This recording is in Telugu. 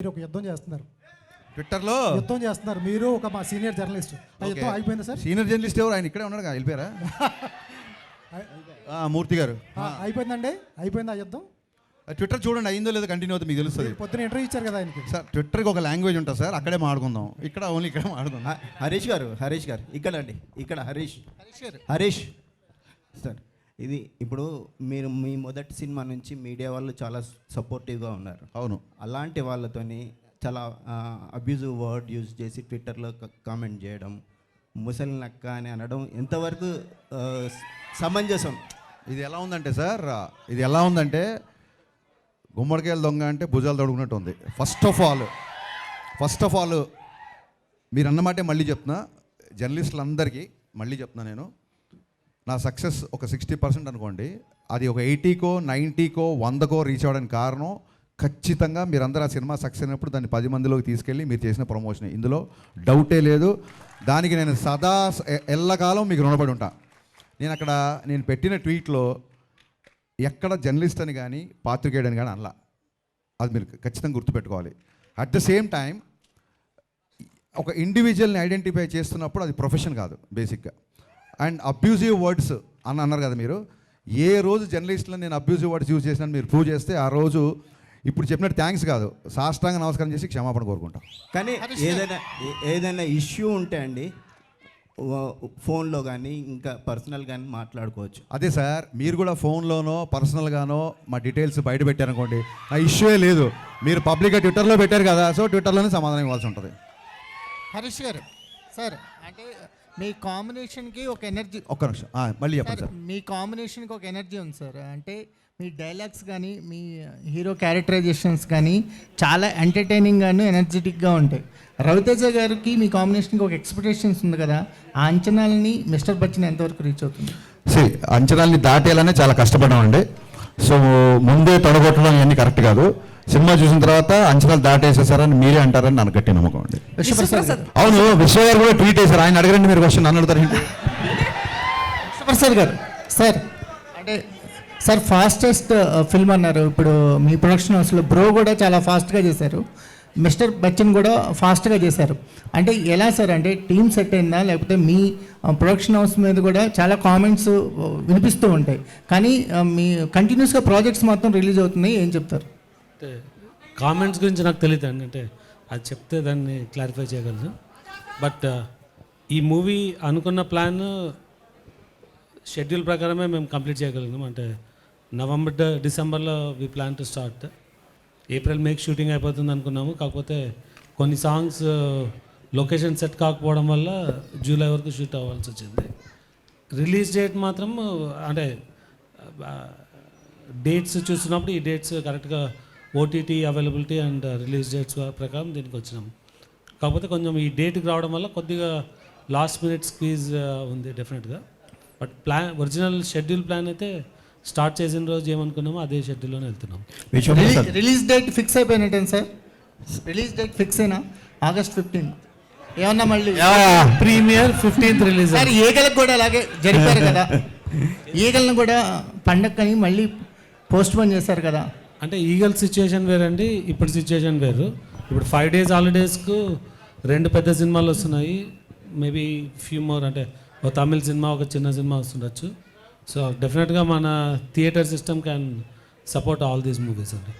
మీరు ఒక యుద్ధం చేస్తున్నారు. ట్విట్టర్లో? యుద్ధం చేస్తున్నారు. మీరు ఒక మా సీనియర్ జర్నలిస్ట్. ఆ యుద్ధం అయిపోయిందా సార్? సీనియర్ జర్నలిస్ట్ ఎవరు? ఆయన ఇక్కడే ఉన్నాడు కదా, వెళ్ళిపోయారా? ఆ, మూర్తి గారు. ఆ, అయిపోయిందండి? అయిపోయింది ఆ యుద్ధం? ఆ, ట్విట్టర్ చూడండి అయిందో లేదో కంటిన్యూ అవుతుంది మీకు తెలుస్తుంది. పొద్దున ఇంటర్వ్యూ ఇచ్చారు కదా ఆయనకి. సార్ ట్విట్టర్కి ఒక లాంగ్వేజ్ ఉంటుంది సార్ అక్కడే మాట్లాడుకుందాం. ఇక్కడ ఓన్లీ ఇక్కడ మాట్లాడుకుందాం. హ- హరీష్ గారు హరీష్ గారు. ఇక్కడ అండి ఇక్కడ హరీష్. హరీష్. సార్ ఇది ఇప్పుడు మీరు మీ మొదటి సినిమా నుంచి మీడియా వాళ్ళు చాలా సపోర్టివ్గా ఉన్నారు. అవును. అలాంటి వాళ్ళతోని చాలా అబ్యూజివ్ వర్డ్ యూజ్ చేసి ట్విట్టర్లో కామెంట్ చేయడం ముసలి నక్క అని అనడం ఎంతవరకు సమంజసం? ఇది ఎలా ఉందంటే సార్ ఇది ఎలా ఉందంటే గుమ్మడికాయల దొంగ అంటే భుజాలు తడుగునట్టు ఉంది. First of all first of all మీరు అన్నమాటే మళ్ళీ చెప్తున్నా జర్నలిస్టులందరికీ మళ్ళీ చెప్తున్నా నేను నా సక్సెస్ ఒక సిక్స్టీ పర్సెంట్ అనుకోండి. అది ఒక ఎయిటీకో నైంటీకో వందకో రీచ్ అవ్వడానికి కారణం ఖచ్చితంగా మీరందరూ ఆ సినిమా సక్సెస్ అయినప్పుడు దాన్ని పది మందిలోకి తీసుకెళ్ళి మీరు చేసిన ప్రమోషన్ ఇందులో డౌటే లేదు. దానికి నేను సదా ఎల్లకాలం మీకు రుణపడి ఉంటా. నేను అక్కడ నేను పెట్టిన ట్వీట్లో ఎక్కడ జర్నలిస్ట్ అని కానీ పాత్రికేయుడు అని కానీ అనలా. అది మీరు ఖచ్చితంగా గుర్తుపెట్టుకోవాలి. అట్ ద సేమ్ టైం ఒక ఇండివిజువల్ని ఐడెంటిఫై చేస్తున్నప్పుడు అది ప్రొఫెషన్ కాదు బేసిక్గా అండ్ అబ్యూజివ్ వర్డ్స్ అని అన్నారు కదా మీరు. ఏ రోజు జర్నలిస్ట్లో నేను అబ్యూజివ్ వర్డ్స్ యూజ్ చేసినా మీరు ప్రూవ్ చేస్తే ఆ రోజు ఇప్పుడు చెప్పినట్టు థ్యాంక్స్ కాదు. సాష్టాంగ నమస్కారం చేసి క్షమాపణ కోరుకుంటాం. కానీ ఏదైనా ఏదైనా ఇష్యూ ఉంటే అండి ఫోన్లో కానీ ఇంకా పర్సనల్ కానీ మాట్లాడుకోవచ్చు. అదే సార్ మీరు కూడా ఫోన్లోనో పర్సనల్గానో మా డీటెయిల్స్ బయట పెట్టారనుకోండి నా ఇష్యూ లేదు. మీరు పబ్లిక్గా ట్విట్టర్లో పెట్టారు కదా సో ట్విట్టర్లోనే సమాధానం ఇవ్వాల్సి ఉంటుంది. హరీష్ గారు సార్ అంటే మీ కాంబినేషన్కి ఒక ఎనర్జీ ఒక్క నిమిషం. ఆ, మళ్ళీ చెప్పండి సార్ సార్. మీ కాంబినేషన్కి ఒక ఎనర్జీ ఉంది సార్. అంటే మీ డైలాగ్స్ కానీ మీ హీరో క్యారెక్టరైజేషన్స్ కానీ చాలా ఎంటర్టైనింగ్గాను ఎనర్జెటిక్గా ఉంటాయి. రవితేజ గారికి మీ కాంబినేషన్కి ఒక ఎక్స్పెక్టేషన్స్ ఉంది కదా ఆ అంచనాలని మిస్టర్ బచ్చన్ ఎంతవరకు రీచ్ అవుతుంది? సి అంచనాల్ని దాటేయాలనే చాలా కష్టపడ్డామండి. సో ముందే తొడగొట్టడం ఇవన్నీ కరెక్ట్ కాదు. సినిమా చూసిన తర్వాత అంచనాలు దాటేసేసారని మీరే అంటారని నాకు గట్టి నమ్మకం అండి. అవును విశ్వ గారు కూడా ట్వీట్ చేశారు. ఆయన అడగండి మీరు క్వశ్చన్ నన్ను అడుగుతారు ఏంటి? విశ్వప్రసాద్ గారు సార్ అంటే సార్ ఫాస్టెస్ట్ ఫిల్మ్ అన్నారు. ఇప్పుడు మీ ప్రొడక్షన్ హౌస్లో బ్రో కూడా చాలా ఫాస్ట్గా చేశారు. మిస్టర్ బచ్చన్ కూడా ఫాస్ట్గా చేశారు. అంటే ఎలా సార్ అంటే టీమ్ సెట్ అయిందా? లేకపోతే మీ ప్రొడక్షన్ హౌస్ మీద కూడా చాలా కామెంట్స్ వినిపిస్తూ ఉంటాయి. కానీ మీ కంటిన్యూస్గా ప్రాజెక్ట్స్ మొత్తం రిలీజ్ అవుతున్నాయి. ఏం చెప్తారు? అంటే కామెంట్స్ గురించి నాకు తెలియదు అండి. అంటే అది చెప్తే దాన్ని క్లారిఫై చేయగలను. బట్ uh, ఈ మూవీ అనుకున్న ప్లాన్ షెడ్యూల్ ప్రకారమే మేము కంప్లీట్ చేయగలిగినాం. అంటే నవంబర్ డిసెంబర్లో we plan to start April make shooting అయిపోతుంది అనుకున్నాము. కాకపోతే కొన్ని సాంగ్స్ లొకేషన్ సెట్ కాకపోవడం వల్ల జూలై వరకు షూట్ అవ్వాల్సి వచ్చింది. రిలీజ్ డేట్ మాత్రం అంటే uh, డేట్స్ చూసినప్పుడు ఈ డేట్స్ కరెక్ట్గా OTT availability and release dates ప్రకారం దీనికి వచ్చినాం. కాకపోతే కొంచెం ఈ డేట్కి రావడం వల్ల కొద్దిగా లాస్ట్ మినిట్ స్క్వీజ్ ఉంది డెఫినెట్గా but plan original schedule plan అయితే స్టార్ట్ చేసిన రోజు ఏమనుకున్నామో అదే షెడ్యూల్లోనే వెళ్తున్నాం. రిలీజ్ డేట్ ఫిక్స్ అయిపోయినట్టే సార్? రిలీజ్ డేట్ ఫిక్స్ అయినా? ఆగస్ట్ ఫిఫ్టీన్త్ ఏమన్నా మళ్ళీ? ప్రీమియర్ ఫిఫ్టీన్త్ రిలీజ్ సార్ ఈగలకు కూడా అలాగే జరిపారు కదా. ఈగలను కూడా పండక్కని మళ్ళీ పోస్ట్ పోన్ చేశారు కదా. అంటే ఈగల్ సిచ్యుయేషన్ వేరండి ఇప్పుడు సిచ్యుయేషన్ వేరు. ఇప్పుడు ఫైవ్ డేస్ హాలిడేస్కు రెండు పెద్ద సినిమాలు వస్తున్నాయి మేబీ ఫ్యూ మోర్ అంటే ఒక తమిళ సినిమా ఒక చిన్న సినిమా వస్తుండొచ్చు. సో డెఫినెట్గా మన theatre system can support all these movies అండి.